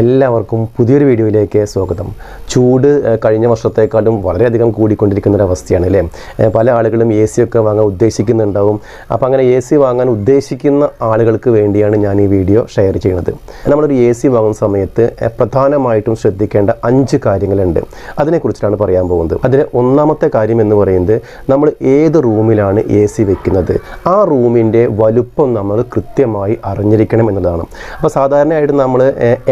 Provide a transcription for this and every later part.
എല്ലാവർക്കും പുതിയൊരു വീഡിയോയിലേക്ക് സ്വാഗതം. ചൂട് കഴിഞ്ഞ വർഷത്തേക്കാളും വളരെയധികം കൂടിക്കൊണ്ടിരിക്കുന്ന ഒരു അവസ്ഥയാണ് അല്ലേ പല ആളുകളും എ സി ഒക്കെ വാങ്ങാൻ ഉദ്ദേശിക്കുന്നുണ്ടാവും. അപ്പോൾ അങ്ങനെ എ സി വാങ്ങാൻ ഉദ്ദേശിക്കുന്ന ആളുകൾക്ക് വേണ്ടിയാണ് ഞാൻ ഈ വീഡിയോ ഷെയർ ചെയ്യുന്നത്. നമ്മളൊരു എ സി വാങ്ങുന്ന സമയത്ത് പ്രധാനമായിട്ടും ശ്രദ്ധിക്കേണ്ട അഞ്ച് കാര്യങ്ങളുണ്ട്. അതിനെക്കുറിച്ചിട്ടാണ് പറയാൻ പോകുന്നത്. അതിൽ ഒന്നാമത്തെ കാര്യം എന്ന് പറയുന്നത് നമ്മൾ ഏത് റൂമിലാണ് എ സി വെക്കുന്നത്? ആ റൂമിന്റെ വലുപ്പം നമ്മൾ കൃത്യമായി അറിഞ്ഞിരിക്കണം എന്നുള്ളതാണ് അപ്പോൾ സാധാരണയായിട്ട് നമ്മൾ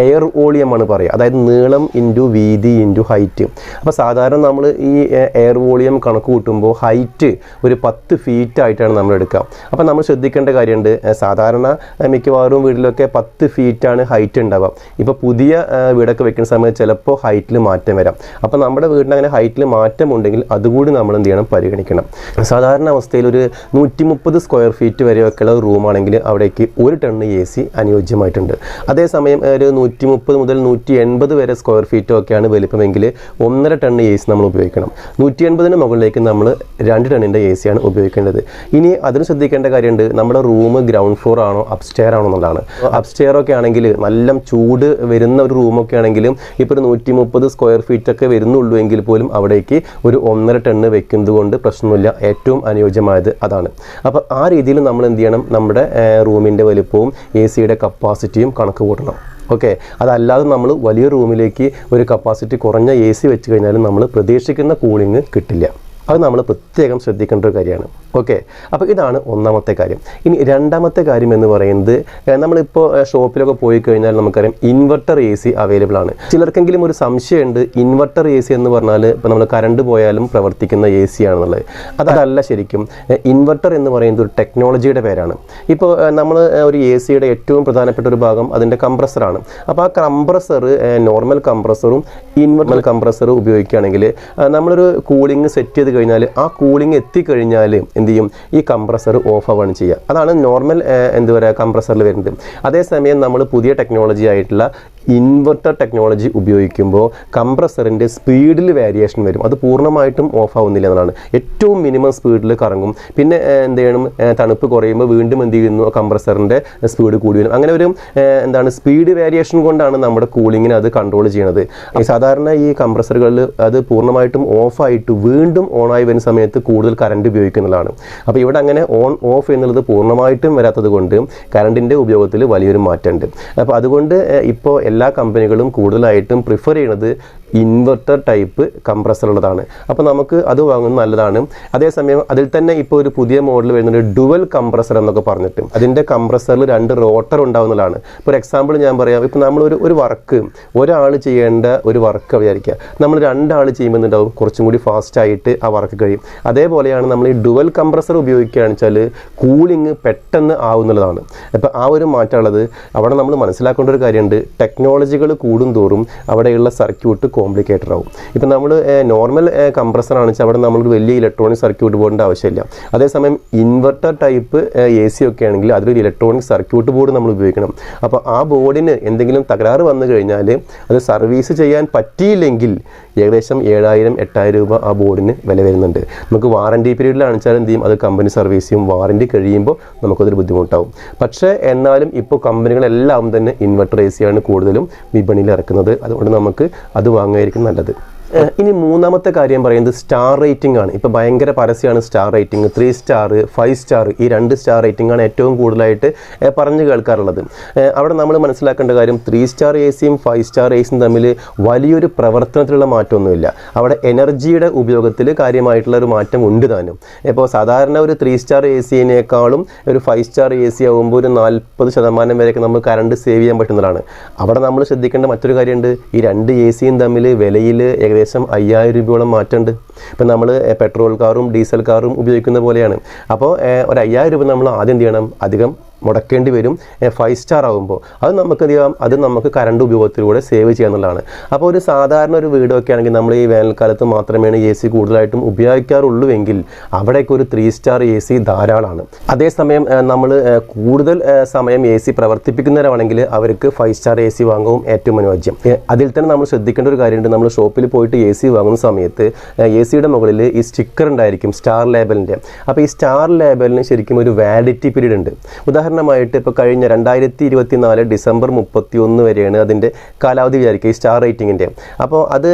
എയർ വോളിയമാണ് പറയുക അതായത് നീളം ഇന്റു വീതി ഇന്റു ഹൈറ്റ് അപ്പോൾ സാധാരണ നമ്മൾ ഈ എയർ വോളിയം കണക്ക് കൂട്ടുമ്പോൾ ഹൈറ്റ് ഒരു പത്ത് ഫീറ്റ് ആയിട്ടാണ് നമ്മൾ എടുക്കുക. അപ്പോൾ നമ്മൾ ശ്രദ്ധിക്കേണ്ട കാര്യമുണ്ട് സാധാരണ മിക്കവാറും വീട്ടിലൊക്കെ പത്ത് ഫീറ്റാണ് ഹൈറ്റ് ഉണ്ടാവുക. ഇപ്പോൾ പുതിയ വീടൊക്കെ വെക്കുന്ന സമയത്ത് ചിലപ്പോൾ ഹൈറ്റിൽ മാറ്റം വരാം. അപ്പോൾ നമ്മുടെ വീടിന് അങ്ങനെ ഹൈറ്റിൽ മാറ്റമുണ്ടെങ്കിൽ അതുകൂടി നമ്മൾ എന്ത് ചെയ്യണം? പരിഗണിക്കണം. സാധാരണ അവസ്ഥയിൽ ഒരു നൂറ്റി മുപ്പത് സ്ക്വയർ ഫീറ്റ് വരെയൊക്കെയുള്ള റൂമാണെങ്കിൽ അവിടേക്ക് ഒരു ടണ്ണ് എ സി അനുയോജ്യമായിട്ടുണ്ട്. അതേസമയം ഒരു നൂറ്റി മുപ്പത് മുതൽ നൂറ്റി എൺപത് വരെ സ്ക്വയർ ഫീറ്റോ ഒക്കെയാണ് വലിപ്പമെങ്കിൽ ഒന്നര ടൺ എ സി നമ്മൾ ഉപയോഗിക്കണം. നൂറ്റി എൺപതിന് മുകളിലേക്ക് നമ്മൾ രണ്ട് ടണ്ണിന്റെ എ സിയാണ് ഉപയോഗിക്കേണ്ടത്. ഇനി അതിന് ശ്രദ്ധിക്കേണ്ട കാര്യമുണ്ട്. നമ്മുടെ റൂം ഗ്രൗണ്ട് ഫ്ലോർ ആണോ അപ്സ്റ്റെയർ ആണോ എന്നുള്ളതാണ്. അപ്സ്റ്റെയർ ഒക്കെ ആണെങ്കിൽ നല്ല ചൂട് വരുന്ന ഒരു റൂമൊക്കെ ആണെങ്കിലും ഇപ്പോൾ ഒരു നൂറ്റി മുപ്പത് സ്ക്വയർ ഫീറ്റ് ഒക്കെ വരുന്നുള്ളൂ എങ്കിൽ പോലും അവിടേക്ക് ഒരു ഒന്നര ടണ്ണ് വെക്കുന്നത് കൊണ്ട് പ്രശ്നമില്ല ഏറ്റവും അനുയോജ്യമായത് അതാണ്. അപ്പോൾ ആ രീതിയിൽ നമ്മൾ എന്ത് ചെയ്യണം? നമ്മുടെ റൂമിന്റെ വലുപ്പവും എ സിയുടെ കപ്പാസിറ്റിയും കണക്ക് കൂട്ടണം. ഓക്കെ അതല്ലാതെ നമ്മൾ വലിയ റൂമിലേക്ക് ഒരു കപ്പാസിറ്റി കുറഞ്ഞ എ സി വെച്ച് കഴിഞ്ഞാലും നമ്മൾ പ്രതീക്ഷിക്കുന്ന കൂളിംഗ് കിട്ടില്ല. അത് നമ്മൾ പ്രത്യേകം ശ്രദ്ധിക്കേണ്ട ഒരു കാര്യമാണ്. ഓക്കെ അപ്പോൾ ഇതാണ് ഒന്നാമത്തെ കാര്യം. ഇനി രണ്ടാമത്തെ കാര്യം എന്ന് പറയുന്നത് നമ്മളിപ്പോൾ ഷോപ്പിലൊക്കെ പോയി കഴിഞ്ഞാൽ നമുക്കറിയാം ഇൻവെർട്ടർ എ സി അവൈലബിൾ ആണ്. ചിലർക്കെങ്കിലും ഒരു സംശയമുണ്ട് ഇൻവെർട്ടർ എ സി എന്ന് പറഞ്ഞാൽ ഇപ്പോൾ നമ്മൾ കറണ്ട് പോയാലും പ്രവർത്തിക്കുന്ന എ സി ആണെന്നുള്ളത്. അതല്ല ശരിക്കും ഇൻവെർട്ടർ എന്ന് പറയുന്നത് ഒരു ടെക്നോളജിയുടെ പേരാണ്. ഇപ്പോൾ നമ്മൾ ഒരു എ സിയുടെ ഏറ്റവും പ്രധാനപ്പെട്ട ഒരു ഭാഗം അതിന്റെ കംപ്രസറാണ് അപ്പോൾ ആ കംപ്രസർ നോർമൽ കംപ്രസറും ഇൻവെർട്ടർ കംപ്രസറും ഉപയോഗിക്കുകയാണെങ്കിൽ നമ്മളൊരു കൂളിംഗ് സെറ്റ് ചെയ്ത് കഴിഞ്ഞാൽ ആ കൂളിംഗ് എത്തിക്കഴിഞ്ഞാൽ എന്ത് ചെയ്യും? ഈ കംപ്രസർ ഓഫ് ആവുകയാണ് ചെയ്യുക. അതാണ് നോർമൽ എന്താ പറയുക കംപ്രസറിൽ വരുന്നത്. അതേസമയം നമ്മൾ പുതിയ ടെക്നോളജി ആയിട്ടുള്ള ഇൻവെർട്ടർ ടെക്നോളജി ഉപയോഗിക്കുമ്പോൾ കംപ്രസറിന്റെ സ്പീഡിൽ വേരിയേഷൻ വരും. അത് പൂർണമായിട്ടും ഓഫ് ആവുന്നില്ല എന്നതാണ് ഏറ്റവും മിനിമം സ്പീഡിൽ കറങ്ങും. പിന്നെ എന്ത് ചെയ്യണം? തണുപ്പ് കുറയുമ്പോൾ വീണ്ടും എന്ത് ചെയ്യുന്നു? കംപ്രസറിന്റെ സ്പീഡ് കൂടി വരും. അങ്ങനെ ഒരു എന്താണ് സ്പീഡ് വേരിയേഷൻ കൊണ്ടാണ് നമ്മുടെ കൂളിങ്ങിനെ അത് കൺട്രോൾ ചെയ്യണത്. സാധാരണ ഈ കംപ്രസറുകളിൽ അത് പൂർണമായിട്ടും ഓഫായിട്ട് വീണ്ടും ഓൺ ആയി വരുന്ന സമയത്ത് കൂടുതൽ കറണ്ട് ഉപയോഗിക്കുന്നതാണ്. അപ്പോൾ ഇവിടെ അങ്ങനെ ഓൺ ഓഫ് എന്നുള്ളത് പൂർണമായിട്ടും വരാത്തത് കൊണ്ട് കറണ്ടിന്റെ ഉപയോഗത്തിൽ വലിയൊരു മാറ്റമുണ്ട്. അപ്പോൾ അതുകൊണ്ട് ഇപ്പോൾ എല്ലാ കമ്പനികളും കൂടുതലായിട്ടും പ്രിഫർ ചെയ്യുന്നത് ഇൻവെർട്ടർ ടൈപ്പ് കംപ്രസർ ഉള്ളതാണ്. അപ്പോൾ നമുക്ക് അത് വാങ്ങുന്നത് നല്ലതാണ്. അതേസമയം അതിൽ തന്നെ ഇപ്പോൾ ഒരു പുതിയ മോഡൽ വരുന്നുണ്ട് ഡുവൽ കംപ്രസർ എന്നൊക്കെ പറഞ്ഞിട്ട്. അതിന്റെ കംപ്രസറിൽ രണ്ട് റോട്ടർ ഉണ്ടാവുന്നതാണ്. ഇപ്പോൾ ഒരു എക്സാമ്പിൾ ഞാൻ പറയാം. ഇപ്പോൾ നമ്മളൊരു ഒരു വർക്ക് ഒരാൾ ചെയ്യേണ്ട ഒരു വർക്ക് വിചാരിക്കുക. നമ്മൾ രണ്ടാൾ ചെയ്യുമ്പോൾ ഉണ്ടാവും കുറച്ചും കൂടി ഫാസ്റ്റായിട്ട് ആ വർക്ക് കഴിയും. അതേപോലെയാണ് നമ്മൾ ഈ ഡുവൽ കംപ്രസർ ഉപയോഗിക്കുകയാണെന്ന് വെച്ചാൽ കൂളിംഗ് പെട്ടെന്ന് ആവുന്നുള്ളതാണ്. അപ്പോൾ ആ ഒരു മാറ്റമുള്ളത് അവിടെ നമ്മൾ മനസ്സിലാക്കേണ്ട ഒരു കാര്യമുണ്ട്. ടെക്നോളജികൾ കൂടുന്തോറും അവിടെയുള്ള സർക്യൂട്ട് കോംപ്ലിക്കേറ്റഡ് ആവും. ഇപ്പം നമ്മൾ നോർമൽ കംപ്രസർ ആണെന്ന് അവിടെ നമ്മളൊരു വലിയ ഇലക്ട്രോണിക് സർക്യൂട്ട് ബോർഡിന്റെ ആവശ്യമില്ല. അതേസമയം ഇൻവെർട്ടർ ടൈപ്പ് എ സി ഒക്കെ ആണെങ്കിൽ അതിലൊരു ഇലക്ട്രോണിക് സർക്യൂട്ട് ബോർഡ് നമ്മൾ ഉപയോഗിക്കണം. അപ്പോൾ ആ ബോർഡിന് എന്തെങ്കിലും തകരാറ് വന്നു കഴിഞ്ഞാൽ അത് സർവീസ് ചെയ്യാൻ പറ്റിയില്ലെങ്കിൽ ഏകദേശം ഏഴായിരം എട്ടായിരം രൂപ ആ ബോർഡിന് വില വരുന്നുണ്ട്. നമുക്ക് വാറന്റി പീരീഡിലാണ് വെച്ചാൽ എന്ത് ചെയ്യും? അത് കമ്പനി സർവീസ് ചെയ്യും വാറന്റി കഴിയുമ്പോൾ നമുക്കതൊരു ബുദ്ധിമുട്ടാവും. പക്ഷേ എന്നാലും ഇപ്പോൾ കമ്പനികളെല്ലാം തന്നെ ഇൻവെർട്ടർ എ സിയാണ് കൂടുതലും വിപണിയിൽ ഇറക്കുന്നത്. അതുകൊണ്ട് നമുക്ക് അത് വാങ്ങുകയായിരിക്കും നല്ലത്. ഇനി മൂന്നാമത്തെ കാര്യം പറയുന്നത് സ്റ്റാർ റേറ്റിംഗ് ആണ്. ഇപ്പോൾ ഭയങ്കര പരസ്യമാണ് star rating. Three star five star ഈ രണ്ട് സ്റ്റാർ റേറ്റിംഗ് ആണ് ഏറ്റവും കൂടുതലായിട്ട് പറഞ്ഞു കേൾക്കാറുള്ളത്. അവിടെ നമ്മൾ മനസ്സിലാക്കേണ്ട കാര്യം ത്രീ സ്റ്റാർ എ സിയും ഫൈവ് സ്റ്റാർ എ സിയും തമ്മിൽ വലിയൊരു പ്രവർത്തനത്തിലുള്ള മാറ്റമൊന്നുമില്ല. അവിടെ എനർജിയുടെ ഉപയോഗത്തിൽ കാര്യമായിട്ടുള്ള ഒരു മാറ്റം ഉണ്ട് താനും. ഇപ്പോൾ സാധാരണ ഒരു ത്രീ സ്റ്റാർ എ സിയേക്കാളും ഒരു ഫൈവ് സ്റ്റാർ എ സി ആകുമ്പോൾ ഒരു നാൽപ്പത് ശതമാനം വരെയൊക്കെ നമുക്ക് കറണ്ട് സേവ് ചെയ്യാൻ പറ്റുന്നതാണ്. അവിടെ നമ്മൾ ശ്രദ്ധിക്കേണ്ട മറ്റൊരു കാര്യമുണ്ട്. ഈ രണ്ട് എ സിയും തമ്മിൽ വിലയിൽ അയ്യായിരം രൂപയോളം മാറ്റമുണ്ട്. ഇപ്പം നമ്മൾ പെട്രോൾ കാറും ഡീസൽ കാറും ഉപയോഗിക്കുന്ന പോലെയാണ്. അപ്പോൾ ഒരു അയ്യായിരം രൂപ നമ്മൾ ആദ്യം എന്ത് ചെയ്യണം? അധികം മുടക്കേണ്ടി വരും ഫൈവ് സ്റ്റാർ ആകുമ്പോൾ അത് നമുക്ക് എന്ത് ചെയ്യാം? അത് നമുക്ക് കറണ്ട് ഉപയോഗത്തിലൂടെ സേവ് ചെയ്യാന്നുള്ളതാണ് അപ്പോൾ ഒരു സാധാരണ ഒരു വീടൊക്കെ ആണെങ്കിൽ നമ്മൾ ഈ വേനൽക്കാലത്ത് മാത്രമേ എ സി കൂടുതലായിട്ടും ഉപയോഗിക്കാറുള്ളൂ എങ്കിൽ അവിടേക്ക് ഒരു ത്രീ സ്റ്റാർ എ സി ധാരാളമാണ് അതേസമയം നമ്മൾ കൂടുതൽ സമയം എ സി പ്രവർത്തിപ്പിക്കുന്നവരാണെങ്കിൽ അവർക്ക് ഫൈവ് സ്റ്റാർ എ സി വാങ്ങവും ഏറ്റവും അനുയോജ്യം അതിൽ തന്നെ നമ്മൾ ശ്രദ്ധിക്കേണ്ട ഒരു കാര്യമുണ്ട്. നമ്മൾ ഷോപ്പിൽ പോയിട്ട് എ സി വാങ്ങുന്ന സമയത്ത് എ സിയുടെ മുകളിൽ ഈ സ്റ്റിക്കർ ഉണ്ടായിരിക്കും സ്റ്റാർ ലേബലിന്റെ അപ്പോൾ ഈ സ്റ്റാർ ലേബലിന് ശരിക്കും ഒരു വാലിഡിറ്റി പീരീഡ് ഉണ്ട്. ഉദാഹരണം ഉദാഹരണമായിട്ട് ഇപ്പോൾ കഴിഞ്ഞ രണ്ടായിരത്തി ഇരുപത്തി നാല് ഡിസംബർ മുപ്പത്തി ഒന്ന് വരെയാണ് അതിന്റെ കാലാവധി വിചാരിക്കുക ഈ സ്റ്റാർ റേറ്റിങ്ങിന്റെ അപ്പോൾ അത്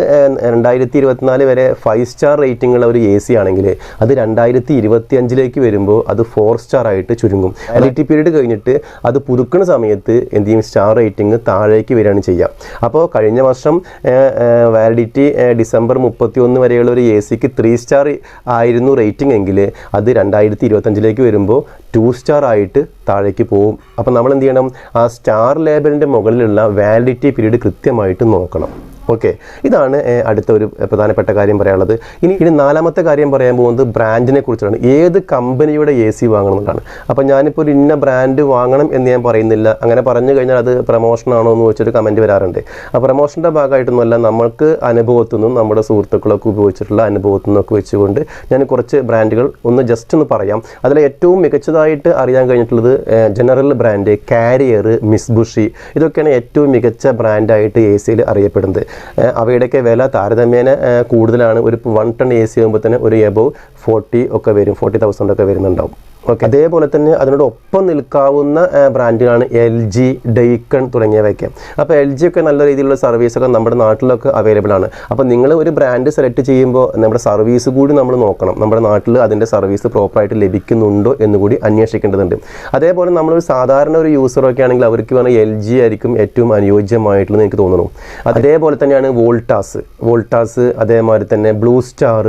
രണ്ടായിരത്തി ഇരുപത്തിനാല് വരെ ഫൈവ് സ്റ്റാർ റേറ്റിംഗ് ഉള്ള ഒരു എ സി ആണെങ്കിൽ അത് രണ്ടായിരത്തി ഇരുപത്തി അഞ്ചിലേക്ക് വരുമ്പോൾ അത് ഫോർ സ്റ്റാർ ആയിട്ട് ചുരുങ്ങും. വാലിഡിറ്റി പീരീഡ് കഴിഞ്ഞിട്ട് അത് പുതുക്കുന്ന സമയത്ത് എന്ത് ചെയ്യും? സ്റ്റാർ റേറ്റിംഗ് താഴേക്ക് വരികയാണ് ചെയ്യുക. അപ്പോൾ കഴിഞ്ഞ വർഷം വാലിഡിറ്റി ഡിസംബർ മുപ്പത്തി ഒന്ന് വരെയുള്ള ഒരു എ സിക്ക് ത്രീ സ്റ്റാർ ആയിരുന്നു റേറ്റിംഗ് എങ്കിൽ അത് രണ്ടായിരത്തി ഇരുപത്തഞ്ചിലേക്ക് വരുമ്പോൾ ടു സ്റ്റാർ ആയിട്ട് താഴേക്ക് പോകും അപ്പോൾ നമ്മൾ എന്ത് ചെയ്യണം? ആ സ്റ്റാർ ലേബലിന്റെ മുകളിലുള്ള വാലിഡിറ്റി പീരീഡ് കൃത്യമായിട്ട് നോക്കണം. ഓക്കെ ഇതാണ് അടുത്ത ഒരു പ്രധാനപ്പെട്ട കാര്യം പറയാനുള്ളത്. ഇനി ഇനി നാലാമത്തെ കാര്യം പറയാൻ പോകുന്നത് ബ്രാൻഡിനെ കുറിച്ചാണ്. ഏത് കമ്പനിയുടെ എ സി വാങ്ങണം എന്നുള്ളതാണ് അപ്പം ഞാനിപ്പോൾ ഒരു ഇന്ന ബ്രാൻഡ് വാങ്ങണം എന്ന് ഞാൻ പറയുന്നില്ല. അങ്ങനെ പറഞ്ഞു കഴിഞ്ഞാൽ അത് പ്രൊമോഷൻ ആണോ എന്ന് വെച്ചൊരു കമന്റ് വരാറുണ്ട്. ആ പ്രൊമോഷന്റെ ഭാഗമായിട്ടൊന്നുമല്ല നമ്മൾക്ക് അനുഭവത്തു നിന്നും നമ്മുടെ സുഹൃത്തുക്കളൊക്കെ ഉപയോഗിച്ചിട്ടുള്ള അനുഭവത്തു നിന്നൊക്കെ വെച്ചുകൊണ്ട് ഞാൻ കുറച്ച് ബ്രാൻഡുകൾ ഒന്ന് ജസ്റ്റ് ഒന്ന് പറയാം. അതിൽ ഏറ്റവും മികച്ചതായിട്ട് അറിയാൻ കഴിഞ്ഞിട്ടുള്ളത് ജനറൽ ബ്രാൻഡ് കാരിയർ മിസ്ബുഷി ഇതൊക്കെയാണ് ഏറ്റവും മികച്ച ബ്രാൻഡായിട്ട് എ സിയിൽ അറിയപ്പെടുന്നത്. അവയുടെയൊക്കെ വില താരതമ്യേന കൂടുതലാണ്. ഒരു വൺ ടൺ എ സി ആകുമ്പോൾ തന്നെ ഒരു എബവ് ഫോർട്ടി ഒക്കെ വരും. ഫോർട്ടി തൗസൻഡ് ഒക്കെ വരുന്നുണ്ടാവും. അതേപോലെ തന്നെ അതിനോടൊപ്പം നിൽക്കാവുന്ന ബ്രാൻഡുകളാണ് എൽ ജി ഡെയ്ക്കൺ തുടങ്ങിയവയൊക്കെ. അപ്പോൾ എൽ ജി ഒക്കെ നല്ല രീതിയിലുള്ള സർവീസൊക്കെ നമ്മുടെ നാട്ടിലൊക്കെ അവൈലബിൾ ആണ്. അപ്പോൾ നിങ്ങൾ ഒരു ബ്രാൻഡ് സെലക്ട് ചെയ്യുമ്പോൾ നമ്മുടെ സർവീസ് കൂടി നമ്മൾ നോക്കണം. നമ്മുടെ നാട്ടിൽ അതിന്റെ സർവീസ് പ്രോപ്പറായിട്ട് ലഭിക്കുന്നുണ്ടോ എന്ന് കൂടി അന്വേഷിക്കേണ്ടതുണ്ട്. അതേപോലെ നമ്മളൊരു സാധാരണ ഒരു യൂസറൊക്കെ ആണെങ്കിൽ അവർക്ക് പറഞ്ഞാൽ എൽ ജി ആയിരിക്കും ഏറ്റവും അനുയോജ്യമായിട്ടുള്ളത് എനിക്ക് തോന്നുന്നു. അതേപോലെ തന്നെയാണ് വോൾട്ടാസ്. വോൾട്ടാസ് അതേമാതിരി തന്നെ ബ്ലൂ സ്റ്റാർ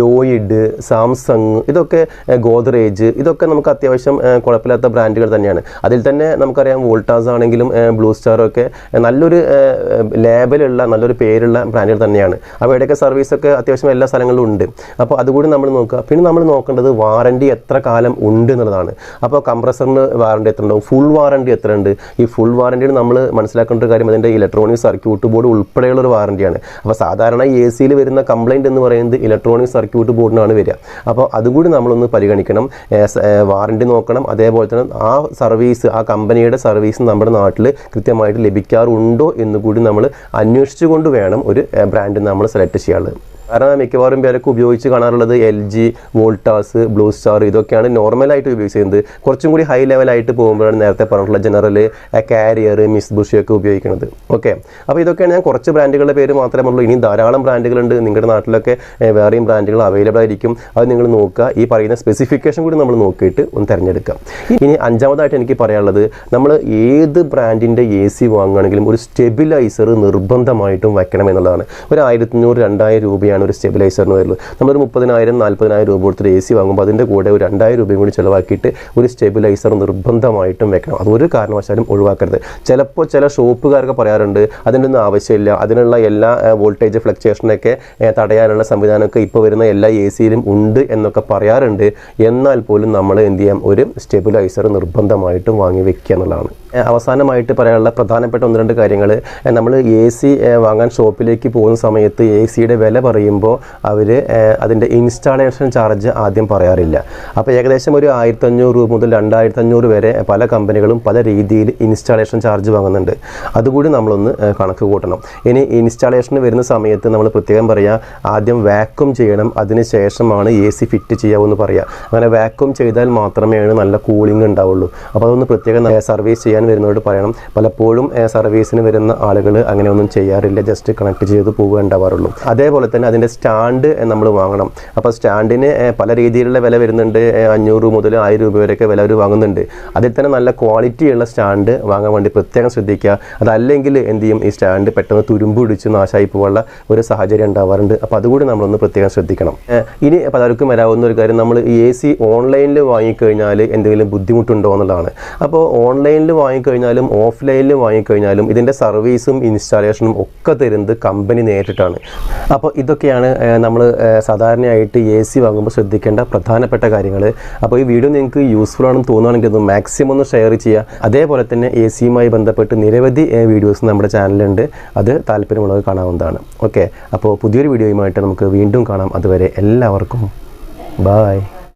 ലോയിഡ് സാംസങ് ഇതൊക്കെ ഏഹ്, ഇതൊക്കെ നമുക്ക് അത്യാവശ്യം കുഴപ്പമില്ലാത്ത ബ്രാൻഡുകൾ തന്നെയാണ്. അതിൽ തന്നെ നമുക്കറിയാം വോൾട്ടാസ് ആണെങ്കിലും ബ്ലൂ ഒക്കെ നല്ലൊരു ലേബലുള്ള നല്ലൊരു പേരുള്ള ബ്രാൻഡുകൾ തന്നെയാണ്. അവയുടെയൊക്കെ സർവീസൊക്കെ അത്യാവശ്യം എല്ലാ സ്ഥലങ്ങളിലും ഉണ്ട്. അപ്പോൾ അതുകൂടി നമ്മൾ നോക്കുക. പിന്നെ നമ്മൾ നോക്കേണ്ടത് വാറണ്ടി എത്ര കാലം ഉണ്ട് എന്നുള്ളതാണ്. അപ്പോൾ കംപ്രസറിന് വാറണ്ടി എത്ര ഉണ്ടാവും? ഫുൾ വാറണ്ടി എത്ര ഉണ്ട്? ഈ ഫുൾ വാറണ്ടിയിൽ നമ്മൾ മനസ്സിലാക്കേണ്ട ഒരു കാര്യം അതിന്റെ ഇലക്ട്രോണിക് സർക്യൂട്ട് ബോർഡ് ഉൾപ്പെടെയുള്ള ഒരു വാറണ്ടിയാണ് അപ്പോൾ സാധാരണ എ സിയിൽ വരുന്ന കംപ്ലൈന്റ് എന്ന് പറയുന്നത് ഇലക്ട്രോണിക് സർക്യൂട്ട് ബോർഡിനാണ് വരിക. അപ്പോൾ അതുകൂടി നമ്മളൊന്ന് പരിഗണിക്കണം. വാറണ്ടി നോക്കണം. അതേപോലെ തന്നെ ആ സർവീസ് ആ കമ്പനിയുടെ സർവീസ് നമ്മുടെ നാട്ടിൽ കൃത്യമായിട്ട് ലഭിക്കാറുണ്ടോ എന്ന് കൂടി നമ്മൾ അന്വേഷിച്ചുകൊണ്ട് വേണം ഒരു ബ്രാൻഡ് നമ്മൾ സെലക്ട് ചെയ്യാനുള്ളത്. കാരണം മിക്കവാറും പേരൊക്കെ ഉപയോഗിച്ച് കാണാറുള്ളത് L G Voltas Blue Star ഇതൊക്കെയാണ് നോർമലായിട്ട് ഉപയോഗിച്ച് ചെയ്യുന്നത് കുറച്ചും കൂടി ഹൈ ലെവലായിട്ട് പോകുമ്പോഴാണ് നേരത്തെ പറഞ്ഞിട്ടുള്ള ജനറൽ കാരിയർ മിസ് ബുഷിയൊക്കെ ഉപയോഗിക്കുന്നത്. ഓക്കെ അപ്പോൾ ഇതൊക്കെയാണ് ഞാൻ കുറച്ച് ബ്രാൻഡുകളുടെ പേര് മാത്രമേ ഉള്ളൂ. ഇനി ധാരാളം ബ്രാൻഡുകളുണ്ട് നിങ്ങളുടെ നാട്ടിലൊക്കെ വേറെയും ബ്രാൻഡുകൾ അവൈലബിൾ ആയിരിക്കും. അത് നിങ്ങൾ നോക്കുക. ഈ പറയുന്ന സ്പെസിഫിക്കേഷൻ കൂടി നമ്മൾ നോക്കിയിട്ട് ഒന്ന് തിരഞ്ഞെടുക്കാം. ഇനി അഞ്ചാമതായിട്ട് എനിക്ക് പറയാനുള്ളത് നമ്മൾ ഏത് ബ്രാൻഡിന്റെ എ സി വാങ്ങുകയാണെങ്കിലും ഒരു സ്റ്റെബിലൈസർ നിർബന്ധമായിട്ടും വയ്ക്കണം എന്നുള്ളതാണ്. ഒരു ആയിരത്തി അഞ്ഞൂറ് രണ്ടായിരം രൂപയാണ് ഒരു സ്റ്റെബിലൈസറിന് വരുന്നത്. നമ്മളൊരു മുപ്പതിനായിരം നാൽപ്പതിനായിരം രൂപ കൊടുത്തൊരു എ സി വാങ്ങുമ്പോൾ അതിന്റെ കൂടെ ഒരു രണ്ടായിരം രൂപയും കൂടി ചിലവാക്കിയിട്ട് ഒരു സ്റ്റെബിലൈസർ നിർബന്ധമായിട്ടും വെക്കണം. അത് ഒരു കാരണവശാലും ഒഴിവാക്കരുത്. ചിലപ്പോൾ ചില ഷോപ്പുകാരൊക്കെ പറയാറുണ്ട് അതിന്റെ ഒന്നും ആവശ്യമില്ല. അതിനുള്ള എല്ലാ വോൾട്ടേജ് ഫ്ലക്ച്വേഷനൊക്കെ തടയാനുള്ള സംവിധാനമൊക്കെ ഇപ്പോൾ വരുന്ന എല്ലാ എ സിയിലും ഉണ്ട് എന്നൊക്കെ പറയാറുണ്ട്. എന്നാൽ പോലും നമ്മൾ എന്ത് ചെയ്യാം? ഒരു സ്റ്റെബിലൈസർ നിർബന്ധമായിട്ടും വാങ്ങി വെക്കുക എന്നുള്ളതാണ്. അവസാനമായിട്ട് പറയാനുള്ള പ്രധാനപ്പെട്ട ഒന്ന് രണ്ട് കാര്യങ്ങൾ നമ്മൾ എ സി വാങ്ങാൻ ഷോപ്പിലേക്ക് പോകുന്ന സമയത്ത് എ സിയുടെ വില പറയുമ്പോൾ അവർ അതിന്റെ ഇൻസ്റ്റാളേഷൻ ചാർജ് ആദ്യം പറയാറില്ല. അപ്പോൾ ഏകദേശം ഒരു ആയിരത്തഞ്ഞൂറ് രൂപ മുതൽ രണ്ടായിരത്തി അഞ്ഞൂറ് വരെ പല കമ്പനികളും പല രീതിയിൽ ഇൻസ്റ്റാളേഷൻ ചാർജ് വാങ്ങുന്നുണ്ട്. അതുകൂടി നമ്മളൊന്ന് കണക്ക് കൂട്ടണം. ഇനി ഇൻസ്റ്റാളേഷന് വരുന്ന സമയത്ത് നമ്മൾ പ്രത്യേകം പറയുക ആദ്യം വാക്വം ചെയ്യണം അതിന് ശേഷമാണ് എ സി ഫിറ്റ് ചെയ്യാമെന്ന് പറയുക അങ്ങനെ വാക്വം ചെയ്താൽ മാത്രമേ നല്ല കൂളിംഗ് ഉണ്ടാവുള്ളൂ. അപ്പോൾ അതൊന്ന് പ്രത്യേകം സർവീസ് ചെയ്യാൻ വരുന്നവരോട് പറയണം. പലപ്പോഴും സർവീസിന് വരുന്ന ആളുകൾ അങ്ങനെയൊന്നും ചെയ്യാറില്ല ജസ്റ്റ് കണക്ട് ചെയ്ത് പോവുക ഉണ്ടാവാറുള്ളൂ. അതേപോലെ തന്നെ അതിന്റെ സ്റ്റാൻഡ് നമ്മൾ വാങ്ങണം. അപ്പോൾ സ്റ്റാൻഡിന് പല രീതിയിലുള്ള വില വരുന്നുണ്ട്. അഞ്ഞൂറ് മുതൽ ആയിരം രൂപ വരെയൊക്കെ വില അവർ വാങ്ങുന്നുണ്ട്. അതിൽ തന്നെ നല്ല ക്വാളിറ്റിയുള്ള സ്റ്റാൻഡ് വാങ്ങാൻ വേണ്ടി പ്രത്യേകം ശ്രദ്ധിക്കുക. അതല്ലെങ്കിൽ എന്ത് ചെയ്യും? ഈ സ്റ്റാൻഡ് പെട്ടെന്ന് തുരുമ്പ് പിടിച്ച് നാശമായി പോകാനുള്ള ഒരു സാഹചര്യം ഉണ്ടാവാറുണ്ട്. അപ്പോൾ അതുകൂടി നമ്മളൊന്ന് പ്രത്യേകം ശ്രദ്ധിക്കണം. ഇനി പലർക്കും വരാവുന്ന ഒരു കാര്യം നമ്മൾ ഈ എ സി ഓൺലൈനിൽ വാങ്ങിക്കഴിഞ്ഞാൽ എന്തെങ്കിലും ബുദ്ധിമുട്ടുണ്ടോ എന്നുള്ളതാണ്. അപ്പോൾ ഓൺലൈനിൽ വാങ്ങിക്കഴിഞ്ഞാലും ഓഫ്ലൈനിൽ വാങ്ങിക്കഴിഞ്ഞാലും ഇതിന്റെ സർവീസും ഇൻസ്റ്റാളേഷനും ഒക്കെ തരുന്നത് കമ്പനി നേരിട്ടാണ് അപ്പോൾ ഇതൊക്കെയാണ് നമ്മൾ സാധാരണയായിട്ട് എ സി വാങ്ങുമ്പോൾ ശ്രദ്ധിക്കേണ്ട പ്രധാനപ്പെട്ട കാര്യങ്ങൾ അപ്പോൾ ഈ വീഡിയോ നിങ്ങൾക്ക് യൂസ്ഫുൾ ആണെന്ന് തോന്നുകയാണെങ്കിൽ അത് മാക്സിമം ഒന്ന് ഷെയർ ചെയ്യുക. അതേപോലെ തന്നെ എ സിയുമായി ബന്ധപ്പെട്ട് നിരവധി വീഡിയോസ് നമ്മുടെ ചാനലുണ്ട് അത് താല്പര്യമുള്ളത് കാണാവുന്നതാണ്. ഓക്കെ അപ്പോൾ പുതിയൊരു വീഡിയോയുമായിട്ട് നമുക്ക് വീണ്ടും കാണാം. അതുവരെ എല്ലാവർക്കും ബായ്